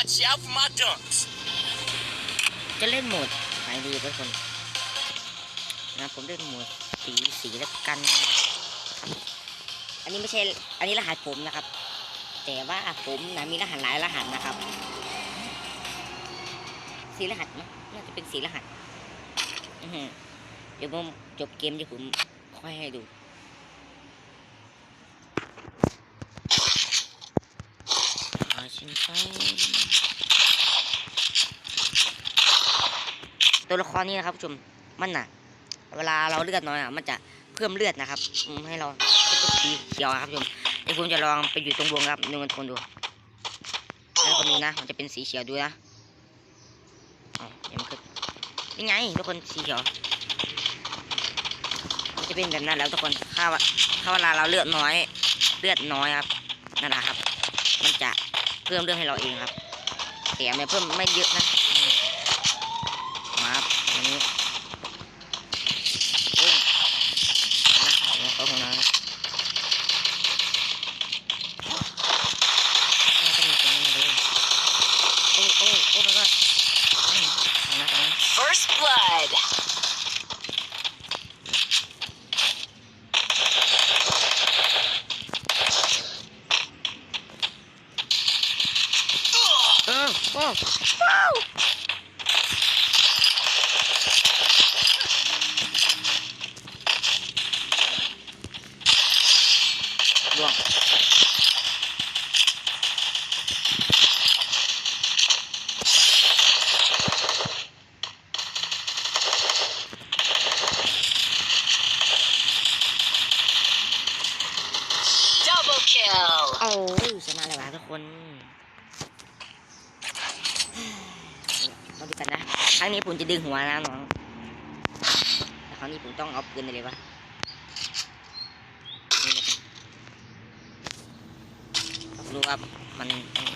Watch out for my dunks. จะเล่นโหมดไหนดีทุกคนนะผมเล่นโหมดสีสีแล้วกัน อันนี้ไม่ใช่ อันนี้รหัสผมนะครับ แต่ว่าผมนะมีรหัสหลายรหัสนะครับ สีรหัสนะน่าจะเป็นสีรหัสเดี๋ยวผมจบเกมเดี๋ยวผมค่อยให้ดู อาชินไฟตัวละครนี้นะครับผู้ชมมันน่ะ เวลาเราเลือดน้อยอะมันจะเพิ่มเลือดนะครับให้เราเป็นสีเขียวครับผู้ชมเดี๋ยวผมจะลองไปอยู่ตรงวงครับดูกันคนดูให้คนดูนะ มันจะเป็นสีเขียวดูนะเดี๋ยวมันขึ้นนี่ไงทุกคนสีเขียวจะเป็นแบบนั้นแล้วทุกคนถ้าว่าถ้าเวลาเราเลือดน้อย เลือดน้อยครับนั่นแหละครับ มันจะ เพิ่มเรื่องให้เราเองครับแต่ไม่เพิ่มไม่เยอะนะอืมมาครับอันนี้โอ้ยนะเดี๋ยวเขาของเราครับน่าจะมีคนมาเลยโอ้โอ้โอ้แล้วก็อืมเอานะเอานะ First blood. เอ ผมจะดึงหัวนะน้องแต่คราวนี้ผมต้องเอาปืนไปเลยวะรู้ว่ามันต้อง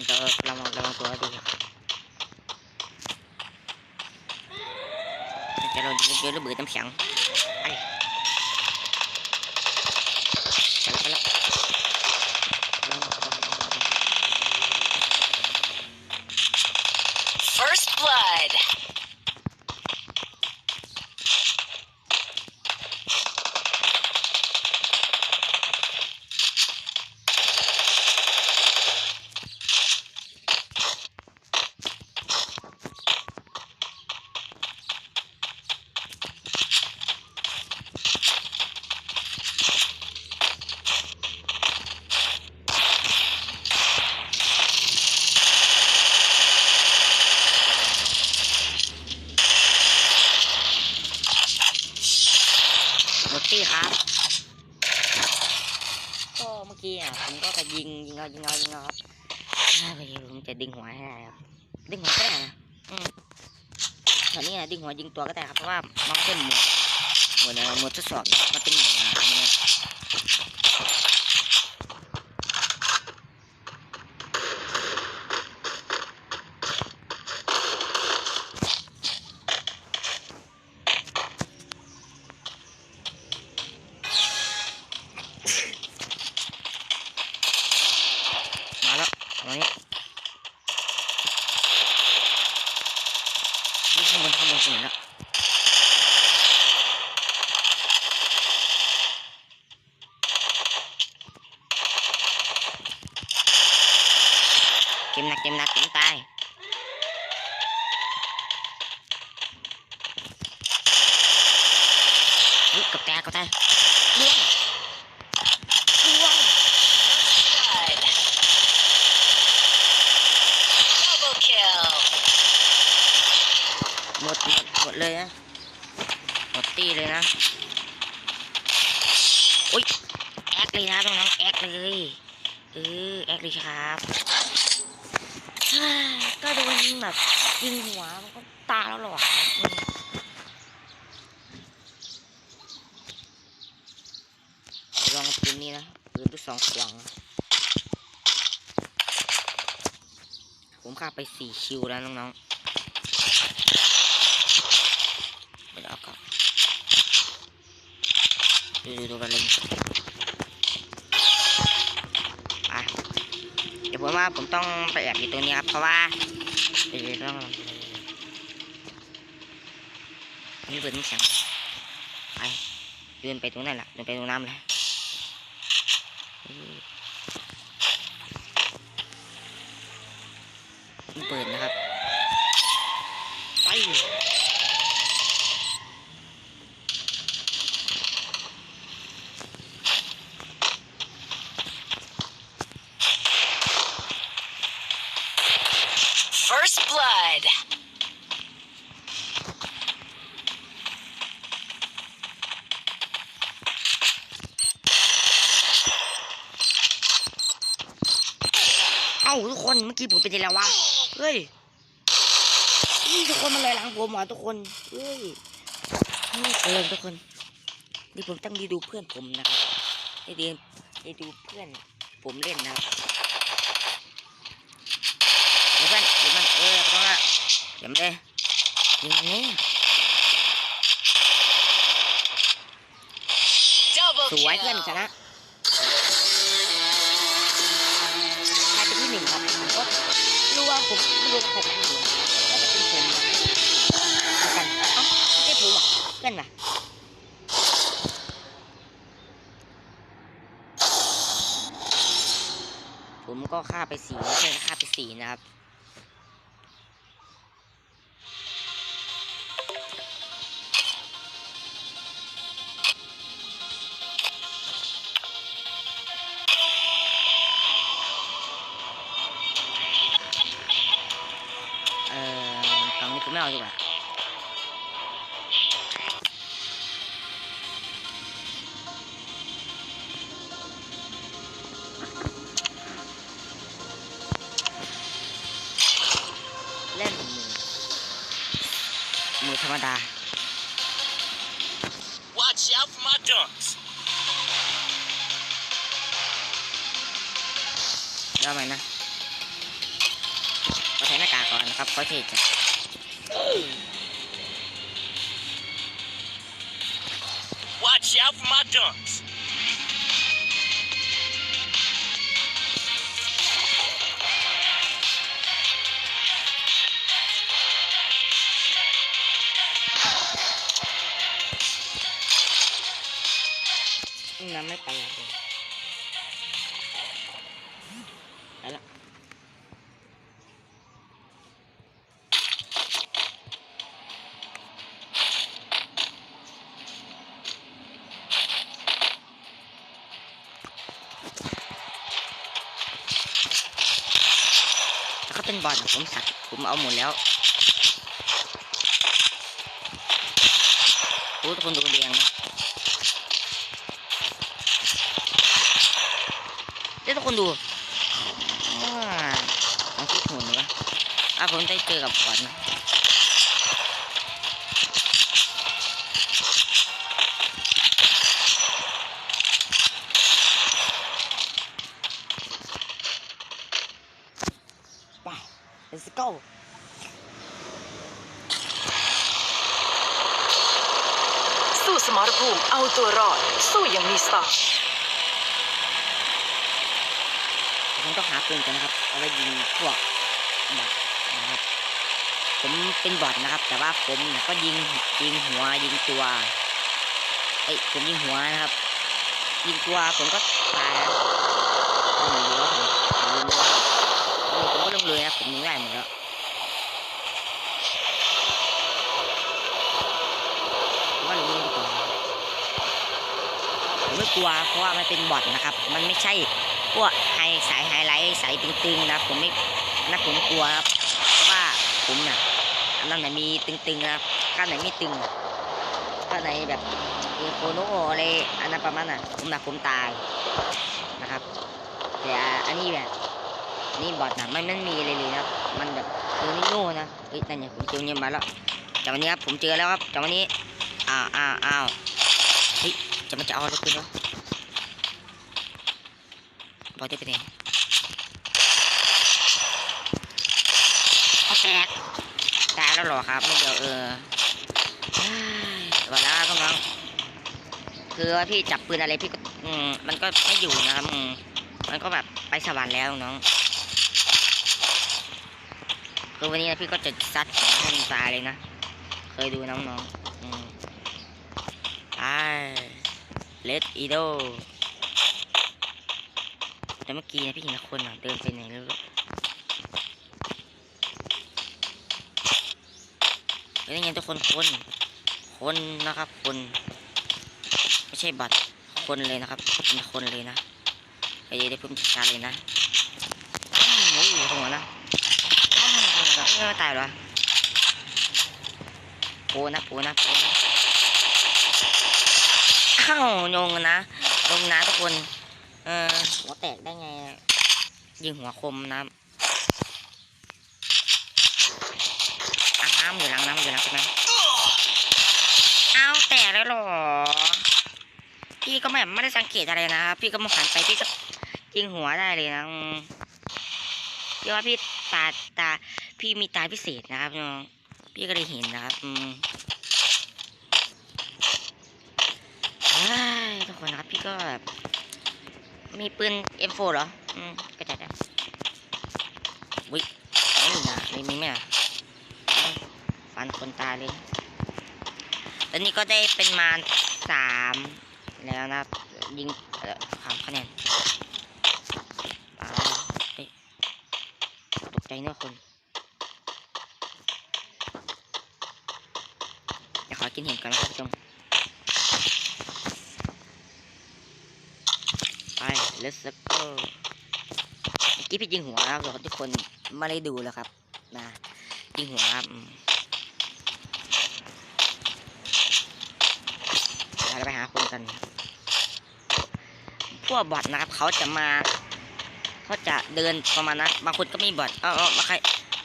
มันจะระวังระวังตัวให้ดีครับแต่เราเจอระเบิดน้ำแข็งไปไปแล้วไปแล้วระวังระวังระวังระวัง First blood. หมดตี้ครับ ก็ เมื่อกี้อะผมก็ไปยิงยิงเอายิงเอายิงเอาครับอ่าไปผมจะดึงหัวให้ได้ครับดึงหัวก็ได้นะอืมตอนนี้อะดึงหัวยิงตัวก็ได้ครับเพราะว่ามันเป็นหมดหมดอะหมดทดสอบมันเป็นนะมาแล้วตอนนี้นี่ข้างบนข้างบนสุดแล้ว เก มหนักเกมหนักเกมตายเฮ้ยกับแตกกับแตกล่วงล่วง Blood. Double kill. หมดหมดหมดเลยนะหมดตีเลยนะอุ้ยแอคเลยนะน้องๆแอคเลยเออแอคเลยครับ ก็โดนแบบยิงหัวมันก็ตายแล้วหรอครับลองปืนนี้นะปืนลูกสองขวางผมฆ่าไปสี่คิวแล้วน้องๆเดี๋ยวเอากลับดูดูดูกันเลย ผมว่าผมต้องไปแอบอยู่ตรงนี้ครับ เพราะว่าเดี๋ยวต้องนี่เปิดนี่แข็งไปเดินไปตรงนั้นแหละเดินไปตรงน้ำเลย blood. เอ้าทุกคนเมื่อกี้ผมเป็นยังไงวะ เฮ้ยนี่ทุกคนมันเลยหลังผมหรอทุกคน เฮ้ยนี่เกินทุกคนนี่ผมต้องดีดูเพื่อนผมนะครับได้ดีได้ดูเพื่อนผมเล่นนะครับเดี๋ยวเพื่อนเดี๋ยวมันเออเพราะว่าเดี๋ ยวมันเลยยิงนี้ Double สวยเพื่อน kill. ชนะใครเป็นที่หนึ่งครับผมก็ไม่รู้ว่าผมไม่รู้ว่าใครเป็นที่หนึ่งน่าจะเป็นผมนะเอากันเอ้าไม่ใช่ผมอะเพื่อนว่ะผมก็ฆ่าไปสี่ไม่ใช่ฆ่าไปสี่นะครับ รรมดา Watch out for my dunks. แล้วไหมนะเราใช้หน้ากากก่อนนะครับก็ที่จะ Watch out for my dunks. บอลผมสัตว์ผมเอาหมดแล้วโอ้ทุกคนดูเรียงนะเดี๋ยวทุกคนดูอ่าต้องคิดหุ่นวะอะผมได้เจอกับบอลนะ let's go สู้สมรภูมิเอาตัวรอด สู้อย่างมีสไตล์ผมต้องหาปืนกันนะครับ เอาไว้ยิงพวกบอทนะครับ ผมเป็นบอทนะครับ แต่ว่าผมเนี่ยก็ยิงยิงหัวยิงตัวไอ้ยผมยิงหัวนะครับ ยิงตัวผมก็ตายแล้วเอาหนีแล้วผมลืมเลยเออผมก็ลง เลยนะผมยิงได้หมดแล้วว่าลงเลยดีกว่าผมไม่กลัวเพราะว่ามันเป็นบอทนะครับ มันไม่ใช่พวกไฮสายไฮไลท์สายตึงๆนะผมไม่นะผมกลัวครับเพราะว่าผมน่ะอันนั้นไหนะมีตึงๆนะครับข้างไหนไม่ตึงข้างไหนแบบเอโคโนอะไรอันนั้นประมาณน่ะผมนะผมตายนะครับแต่อันนี้แบบ นี่บอทนะไม่มันมีเลยเลยครับ มันแบบเออนี่โง่นะเฮ้ยนั่นไงผมเจอเนี่ยมาแล้วจากวันนี้ครับผมเจอแล้วครับจากวันนี้อ้าวอ้าวอ้าวเฮ้ยจะมันจะเอาอะไรขึ้นวะบอทได้ไปไหนเอาแตกตายแล้วหรอครับไม่เดี๋ยวเออเฮ้ยวันละกำลังคือว่าพี่จับปืนอะไรพี่ก็มันก็ไม่อยู่นะครับมันก็แบบไปสวรรค์แล้วน้อง คือวันนี้นะพี่ก็จะซัดหัวให้มันตายเลยนะ เคยดูน้องๆอืมไปเลดอีโดแต่เมื่อกี้นะพี่เห็นคนอะเดินไปไหนแล้วเฮ้ยนี่ไงทุกคนคนคนนะครับคนไม่ใช่บัตรคนเลยนะครับเป็นคนเลยนะไอ้เดี๋ยวเพิ่มจัดการเลยนะโอ้ยหัวนะ ไม่ตายเหรอโปนะโปนะโปนะอ้าวยงนะยงนะทุกคน เออหัวแตกได้ไง ยิงหัวคมนะอะน้ำอยู่หลังน้ำอยู่หลังใช่ไหมอ้าแตกแล้วหรอ พี่ก็แบบไม่ได้สังเกตอะไรนะครับพี่ก็มองหันไปพี่ก็ยิงหัวได้เลยนะอืมพี่ว่าพี่ตาตา พี่มีตาพิเศษนะครับน้องพี่ก็เลยเห็นนะครับอืมทุกคนนะครับพี่ก็แบบมีปืน M4 เหรอ อืมก็จะได้วิไม่มีนะไม่มีไหมอะฟันคนตายเลยตอนนี้ก็ได้เป็นมาสามแล้วนะครับ ยิงเอ่อทำคะแนนไปตกใจเนอะคน เดี๋ยวขอกินเห็ดก่อนนะครับผู้ชมไป let's go กี้พี่ยิงหัวนะครับทุกคนไม่ได้ดูแล้วครับนะยิงหัวครับเราไปหาคนกัน พวกบอทนะครับเขาจะมาเขาจะเดินประมาณนั้นบางคนก็มีบอทเออเออมาใคร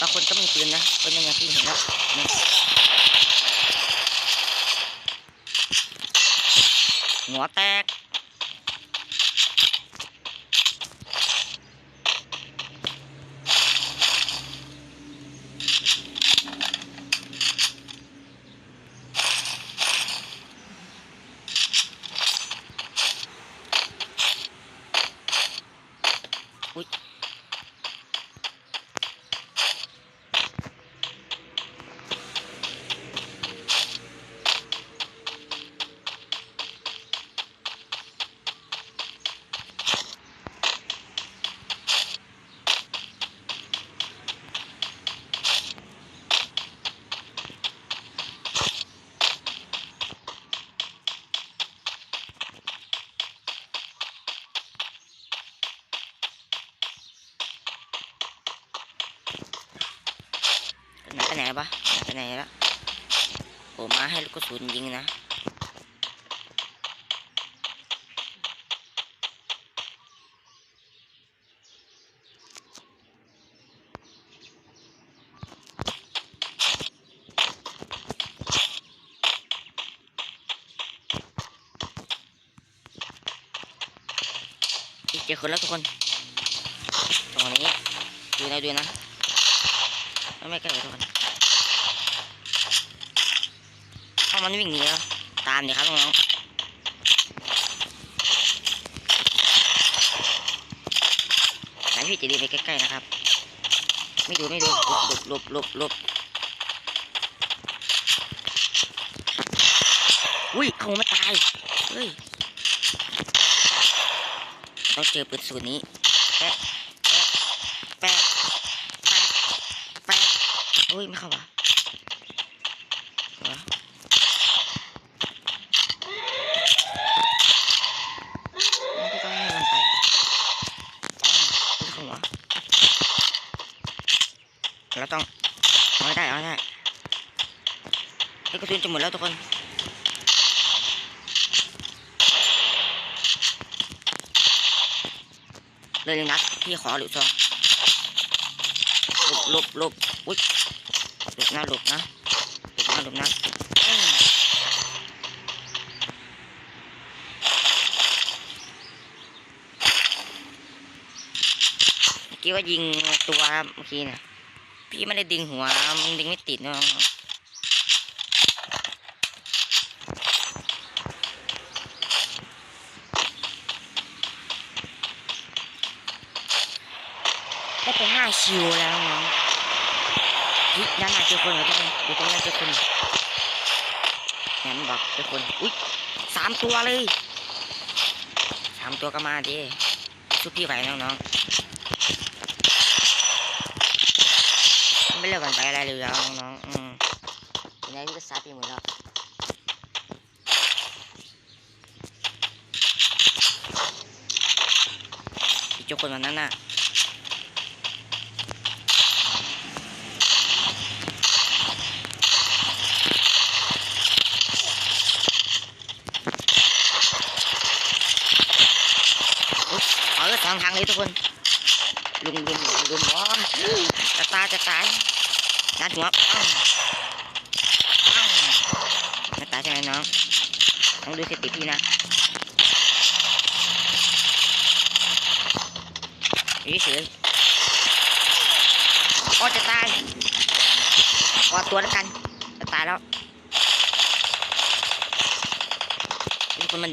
บางคนก็มีปืนนะเป็นยังไงพี่เห็นแล้ว นี่หั ไปไหนไปไหนปะไปไหนละผมมาให้ลูกกระสุนยิงนะอีกเจอคนแล้วทุกคนตรงนี้ดูนะดูนะ ไม่ไม่ใกล้เลยทุกคนเอามันวิ่งหนีแล้วตามเดิครับน้องๆไหนพี่จะดีไปใกล้ๆนะครับ ไม่ดูไม่ดูหลบหลบหลบหลบอุ้ยเขาไม่ตาย เฮ้ยต้องเจอปืนสูตรนี้แปะแปะแปะแปะแปะ โอ้ยไม่เข้าวะเหรอไม่ต้องให้มันไปอ้าวไม่เข้าวะเราต้องเอาให้ได้เอาได้ไอ้กระสุนจะหมดแล้วทุกคนเลยนัดพี่ขอหรือซองหลบลบอุ้ย ลบนะหลบนะหลบนะหลบนะอืมเมื่อกี้ว่ายิงตัวเมื่อกี้เนี่ยพี่ไม่ได้ดึงหัวมันดึงไม่ติดเนาะได้ไปห้าคิวแล้วเน้อง เฮ้ยด้านหน้าเจอคนเหรอทุกคนอยู่ตรงนั้นเจอคนแหนบอกเจอคนอุ้ยสามตัวเลยสามตัวก็มาดิชุบพี่ไหวน้องๆไม่เลิกกันไปอะไรเลยแล้วน้องๆอืมยังไงพี่ก็ซัดไปหมดแล้วพี่จุกคนวันนั้นน่ะาเลยสองทางเลยทุกคน ลุมลุมลุมลุมอ๋อจะตายจะตายนัดหัวอ้าวอ้าวจะตายใช่ไหมน้องต้องดูสติพี่นะอยู่เฉยๆอ๋อจะตายกอดตัวแล้วกันจะตายแล้วมีคนมัน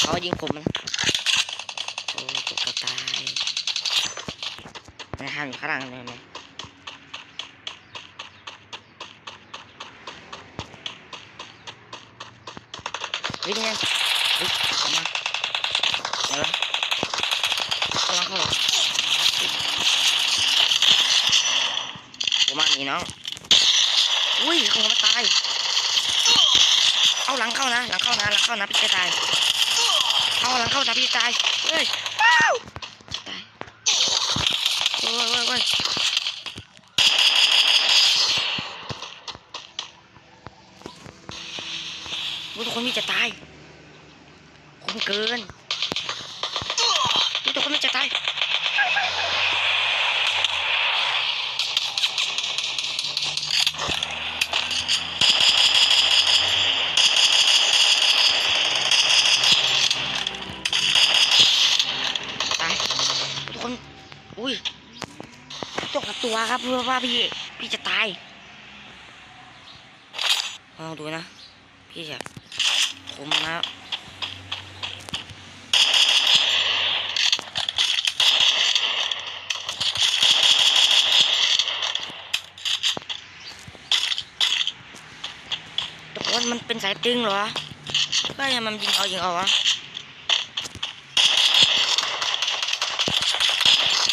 เขายิงผมนะ นะฮะอยู่ข้างหลังเลยไหมเฮ้ยนี่ไงเฮ้ยเข้ามาเดี๋ยวเข้ามาเข้ามาผมมาหนีน้องอุ้ยเขามาตาย เอาหลังเข้านะ หลังเข้านะ หลังเข้านะพี่จะตาย เอาหลังเข้านะพี่ตาย เฮ้ยว้าวตาย โอ้ยโอ้ยโอ้ยโอ้ยทุกคนมี จะตายคมเกินโอ้ยทุกคนมีจะตายตายทุกคนอุ้ยตกกับตัวครับเพื่อว่าพี่พี่จะตายลองดูนะ พี่จะ คุมนะทุกคนมันเป็นสายตึงเหรอก็ยังมันยิงเอายิงเอาวะ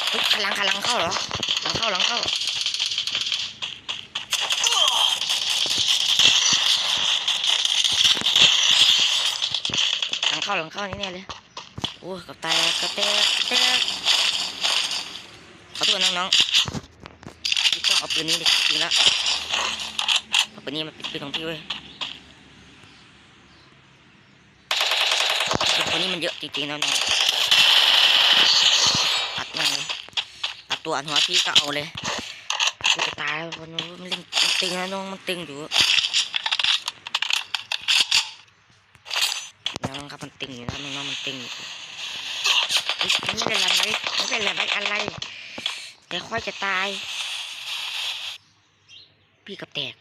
เฮ้ยขลังขลังเข้าเหรอหลังเข้าหลังเข้า เข้าหลังเข้านี่แน่เลยโอ้กับแตกกับแตกกับแตกขอโทษน้องๆพี่ต้องเอาปืนนี้ดิจริงล้วเอาปืนนี้มาปิดปืนของพี่เว้ยคนนี้มันเยอะจริงๆนะน้องตัดมาเลยตัดตัวอันหัวพี่ก็เอาเลยกูจะตายมันเล่นตึงนะน้องมันตึงอยู่น้องครับมัน ตึงอยู่นะน้องมันตึงอยู่เฮ้ยมันไม่เป็นอะไรไม่เป็นอะไรอะไร เดี๋ยวค่อยจะตาย พี่กับแตก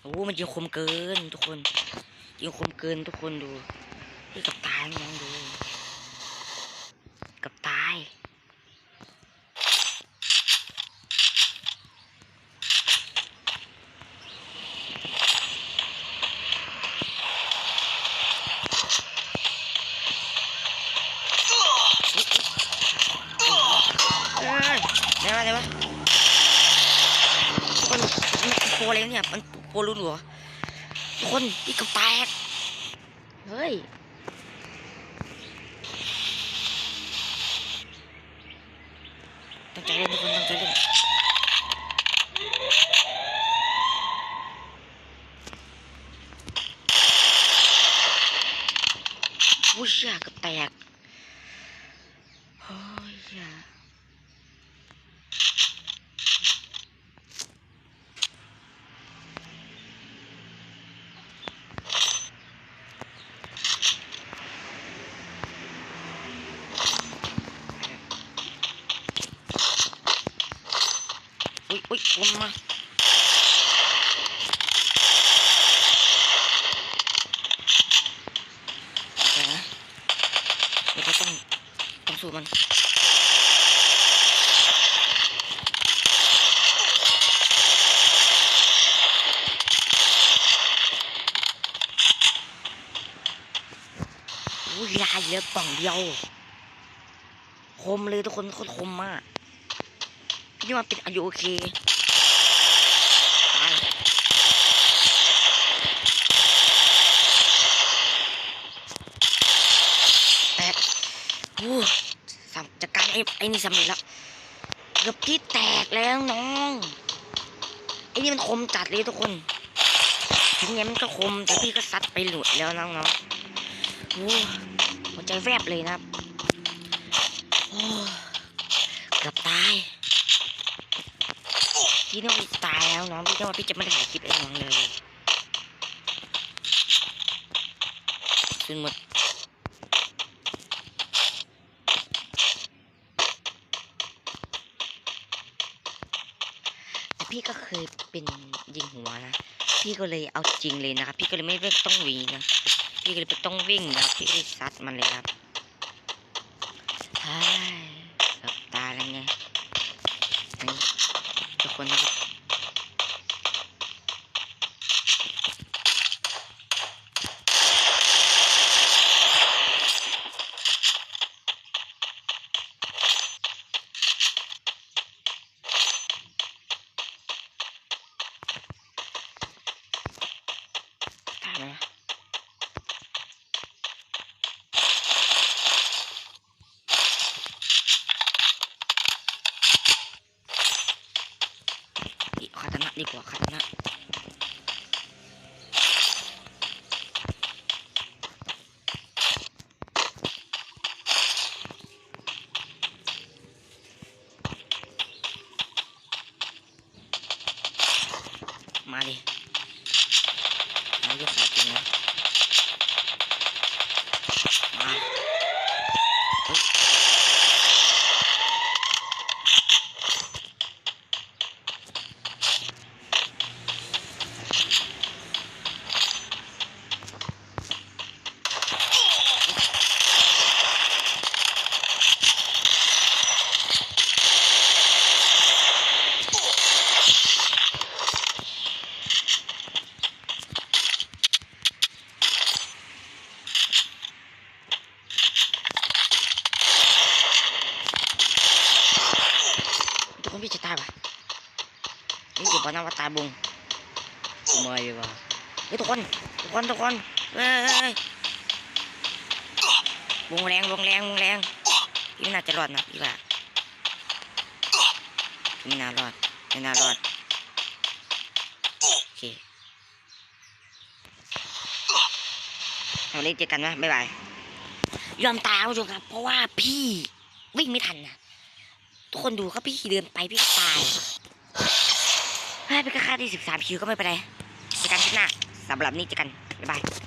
โอ้มันยิงคมเกินทุกคนยิงคมเกินทุกคนดู พี่กับตายน้องดู เดี๋ยวะคนมันโปรอะไรเนี่ย มันโปรรู้หรอทุกคนพี่กับแตก เฮ้ย ตั้งใจเล่นทุกคนตั้งใจเล่น ยเชี่ยเกับแตกโอ้ยเชี่ยอุ้ยอุ้ย วนมาแต่เดี๋ยวเราต้องต้องสู้มันอุ้ยลายเหลือกล่องเดียว คมเลยทุกคนโคตรคมมากพี่ว่าเป็นอายุโอเคตาย แตก โอ้สำจัดการไอ้ไอ้นี่สำเร็จแล้วเกือบที่แตกแล้วน้องไอ้นี่มันคมจัดเลยทุกคนถึงไงมันก็คมแต่พี่ก็ซัดไปหลุดแล้วน้องๆโอ้หัวใจแวบเลยนะครับโอ้เกือบตายพี่นึกว่าตายแล้วน้องพี่นึกว่าพี่จะไม่ได้ถ่ายคลิปไอ้น้องเลยจนหมด พี่ก็เคยเป็นยิงหัวนะ พี่ก็เลยเอาจริงเลยนะครับ พี่ก็เลยไม่ต้องวีนะ พี่ก็เลยไม่ต้องวิ่งนะพี่ก็เลยซัดมันเลยครับใช่กับตายแล้วไงนี่ทุกคนนะครับ ตายไหมล่ะอีคาตานะดีกว่าคาตานะมาดิ ไม่ยกขาจริงนะมาเฮ้ยทุกคน พี่จะตายปะนี่เดี๋ยวบอกนะว่าตายบุงไม่วะเฮ้ยทุกคนทุกคนทุกคนเฮ้ยเฮ้ยเฮ้ยบุงแรงบุงแรงบุงแรงพี่ไม่น่าจะรอดนะพี่ว่าพี่ไม่น่ารอดไม่น่ารอดโอเคเอาเล่นเจอกันนะบ๊ายบายยอมตายคุณผู้ชมครับเพราะว่าพี่วิ่งไม่ทันนะ ทุกคนดูครับพี่เดินไปพี่ก็ตายเฮ้ยพี่ก็ฆ่าที่สิบสามคิวก็ไม่เป็นไรเจอกันที่หน้าสำหรับนี้เจอกันบ๊ายบาย